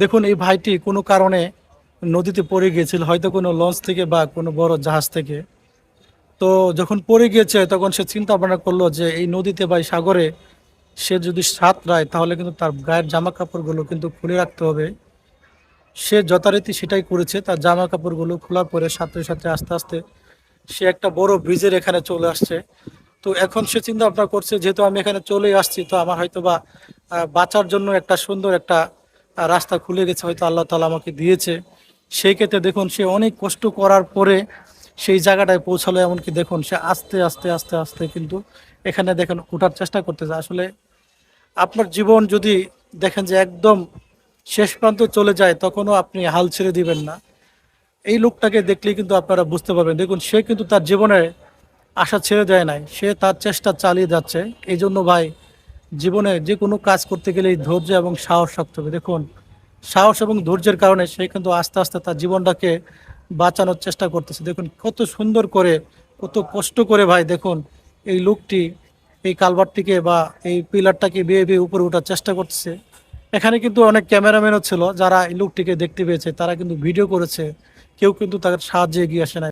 দেখুন, এই ভাইটি কোনো কারণে নদীতে পড়ে গিয়েছিল, হয়তো কোনো লঞ্চ থেকে বা কোনো বড় জাহাজ থেকে। তো যখন পড়ে গিয়েছে, তখন সে চিন্তা ভাবনা করল যে এই নদীতে বা সাগরে সে যদি সাঁতরায় তাহলে কিন্তু তার গায়ের জামা কাপড়গুলো কিন্তু খুলে রাখতে হবে। সে যথারীতি সেটাই করেছে, তার জামা কাপড়গুলো খোলার পরে সাথে সাথে আস্তে আস্তে সে একটা বড় ব্রিজের এখানে চলে আসছে। তো এখন সে চিন্তা ভাবনা করছে, যেহেতু আমি এখানে চলে আসছি, তো আমার হয়তো বা বাঁচার জন্য একটা সুন্দর একটা রাস্তা খুলে গেছে, হয়তো আল্লাহ তালা আমাকে দিয়েছে। সেই ক্ষেত্রে দেখুন, সে অনেক কষ্ট করার পরে সেই জায়গাটায় পৌঁছালো, এমনকি দেখুন, সে আস্তে আস্তে আস্তে আস্তে কিন্তু এখানে দেখেন ওঠার চেষ্টা করতেছে। আসলে আপনার জীবন যদি দেখেন যে একদম শেষ প্রান্ত চলে যায়, তখনও আপনি হাল ছেড়ে দিবেন না। এই লোকটাকে দেখলেই কিন্তু আপনারা বুঝতে পারবেন। দেখুন, সে কিন্তু তার জীবনে আশা ছেড়ে দেয় নাই, সে তার চেষ্টা চালিয়ে যাচ্ছে। এই জন্য ভাই জীবনে যে কোনো কাজ করতে গেলে ধৈর্য এবং সাহস রাখতে হবে। দেখুন, সাহস এবং ধৈর্যের কারণে সে কিন্তু আস্তে আস্তে তার জীবনটাকে বাঁচানোর চেষ্টা করতেছে। দেখুন, কত সুন্দর করে, কত কষ্ট করে ভাই, দেখুন, এই লোকটি এই কালভারটিকে বা এই পিলারটাকে বেয়ে বেয়ে উপরে ওঠার চেষ্টা করতেছে। এখানে কিন্তু অনেক ক্যামেরাম্যানও ছিল যারা এই লোকটিকে দেখতে পেয়েছে, তারা কিন্তু ভিডিও করেছে। কেউ কিন্তু তাদের সাহায্যে এগিয়ে আসে না